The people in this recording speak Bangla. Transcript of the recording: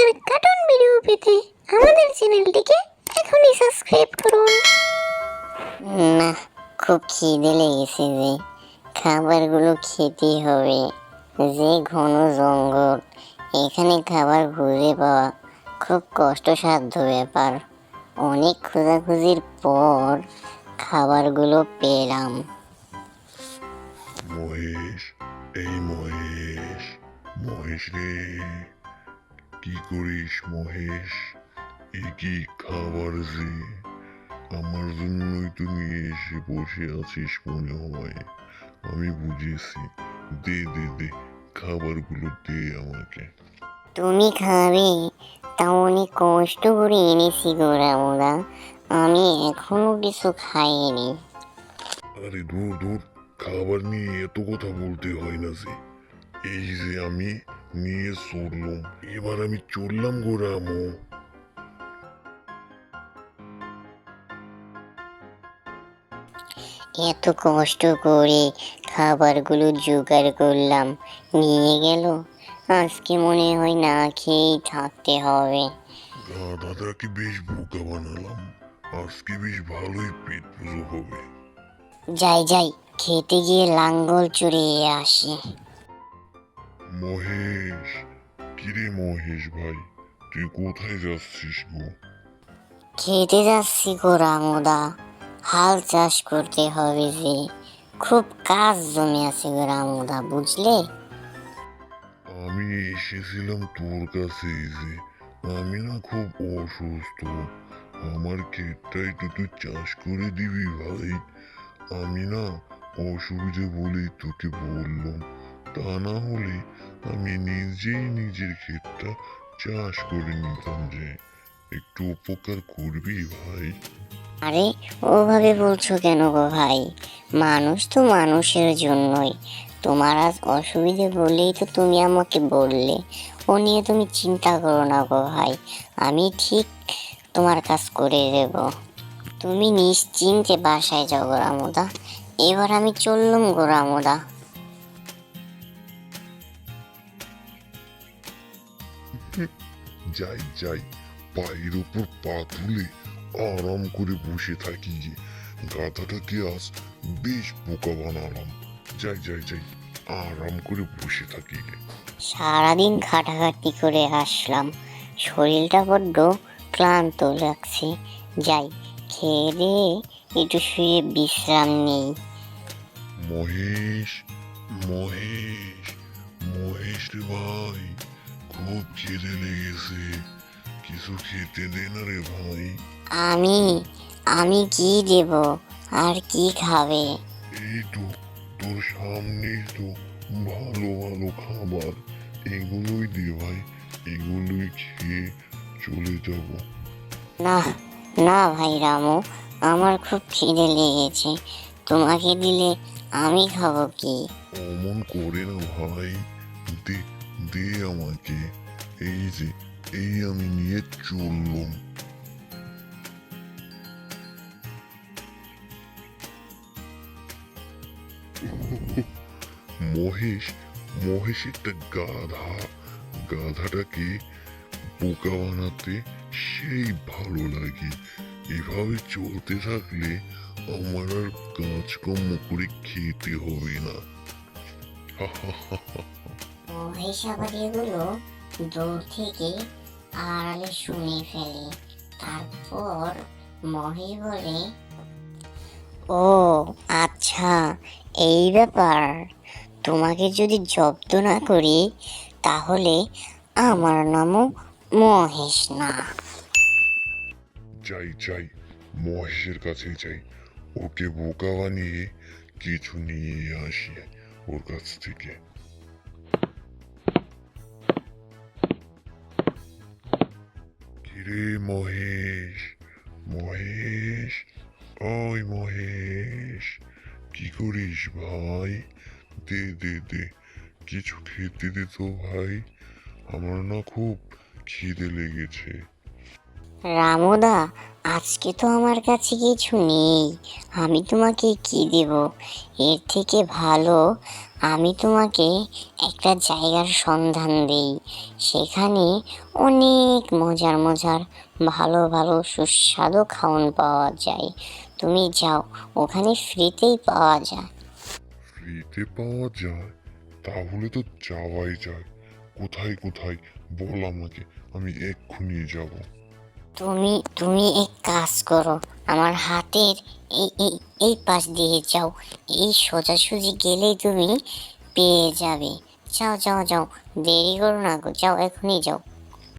মজার কার্টুন ভিডিও পেতে আমাদের চ্যানেলটিকে এখনই সাবস্ক্রাইব করুন। না খুব খিদে লেগেছে যে খাবারগুলো খেতেই হবে। যে ঘন জঙ্গল এখানে খাবার খুঁজে পাওয়া খুব কষ্টসাধ্য ব্যাপার। অনেক খোঁজাখুঁজির পর খাবারগুলো পেলাম। মহেশ এই মহেশ মহেশ রে। কি করিস মহেশ? এ কি খাবার যে? আমার জন্যই তুমি এসে বসে আছিস মনে হয়। আমি বুঝেছি। দে দে দে খাবারগুলো দে আমাকে। তুমি খাবে? তা অনেক কষ্ট করে এনেছি গোরামোদা আমি এখনও কিছু খাইনি। আরে দূর দূর খাবার নিয়ে এত কথা বলতে হয় না যে। এই যে আমি নিয়ে চললাম এবার আমি চললাম গোরামো এত কষ্ট করে খাবারগুলো জোগাড় করলাম নিয়ে গেল। আজকে মনে হয় না খেয়েই থাকতে হবে। দাদাকে বেশ বোকা বানালাম। আজকে বেশ ভালোই পেট পুজো হবে। যাই যাই খেতে গিয়ে লাঙ্গল চড়িয়ে আসি। মহেশ কিরে মহেশ ভাই তুই কোথায় যাচ্ছিস গো? খেতে যাচ্ছি গোরামোদা হাল চাষ করতে হবে যে। খুব কাজ জমে আছে গোরামোদা বুঝলে? আমি এসেছিলাম তোর কাছে যে আমি না খুব অসুস্থ। আমার ক্ষেতটা একটু তুই চাষ করে দিবি ভাই। আমি না অসুবিধে বলেই তোকে বললাম। তা না হলে আমি নিজেই নিজের ক্ষেতটা চাষ করে নিতাম যে একটু উপকার করবি ভাই। আরে, ওভাবে বলছো কেন গো ভাই? মানুষ তো মানুষের জন্যই। তোমার আজ অসুবিধে বলেই তো তুমি আমাকে বললে। ও নিয়ে তুমি চিন্তা করো না গো ভাই, আমি ঠিক তোমার কাজ করে দেব। তুমি নিশ্চিন্তে বাসায় যাও গোরামোদা। এবার আমি চললাম গোরামোদা। যাই যাই পায়ের উপর পা তুলে আরাম করে বসে থাকি যে গাধাটাকে আজ বেশ বোকা বানালাম। যাই যাই যাই আরাম করে বসে থাকি গে। সারাদিন খাটাখাটি করে আসলাম। শরীরটা বড্ড ক্লান্ত লাগছে। যাই খেয়ে দিয়ে একটু শুয়ে বিশ্রাম নেই। মহেশ মহেশ মহেশ রে খিদে লেগেছে কিছু খেতে দে না রে ভাই। আমি আমি কি দেব? আর কি খাবে? এই তো তোর সামনেই তো ভালো ভালো খাবার। এগুলোই দে ভাই এগুলোই খেয়ে চলে যাব। না না ভাই রামু আমার খুব খিদে লেগেছে। তোমাকে দিলে আমি খাব কি? অমন করে না ভাই দে দে আমাকে। এই যে এই আমি নিয়ে চললাম একটা গাধা। গাধাটাকে বোকা বানাতে সেই ভালো লাগে। এভাবে চলতে থাকলে আমার আর কাজকর্ম করে খেতে হবে না। মহেশ আবার এগুলো দূর থেকে আড়ালে শুনে ফেলে। তারপর মহেশ বলে, ও আচ্ছা এই ব্যাপার। তোমাকে যদি জব্দ না করি, তাহলে আমার নামও মহেশ না। যাই যাই, মহেশের কাছে যাই। ওকে বোকা বানিয়ে কিছু নিয়ে আসি ওর কাছ থেকে। মহেশ মহেশ, ওই মহেশ, কি করিস ভাই? দে দে দে, কিছু খেতে দে তো ভাই। আমার না খুব খিদে লেগেছে। রামুদা, আজকে তো আমার কাছে কিছু নেই। আমি তোমাকে কি দেব? এর থেকে ভালো, আমি তোমাকে একটা জায়গার সন্ধান দেই। সেখানে অনেক মজার মজার, ভালো ভালো সুস্বাদু খাওয়ান পাওয়া যায়। তুমি যাও, ওখানে ফ্রিতেই পাওয়া যায়। ফ্রিতে পাওয়া যায়? তাহলে তো যাওয়াই যায়। কোথায় কোথায়? বল আমাকে, আমি এক্ষুনি যাব। তুমি তুমি এক কাজ করো। আমার হাতের এই এই এই পাশ দিয়ে যাও। এই সোজাসুজি গেলেই তুমি পেয়ে যাবে। যাও যাও যাও। দেরি করো না গো। যাও, এখনই যাও।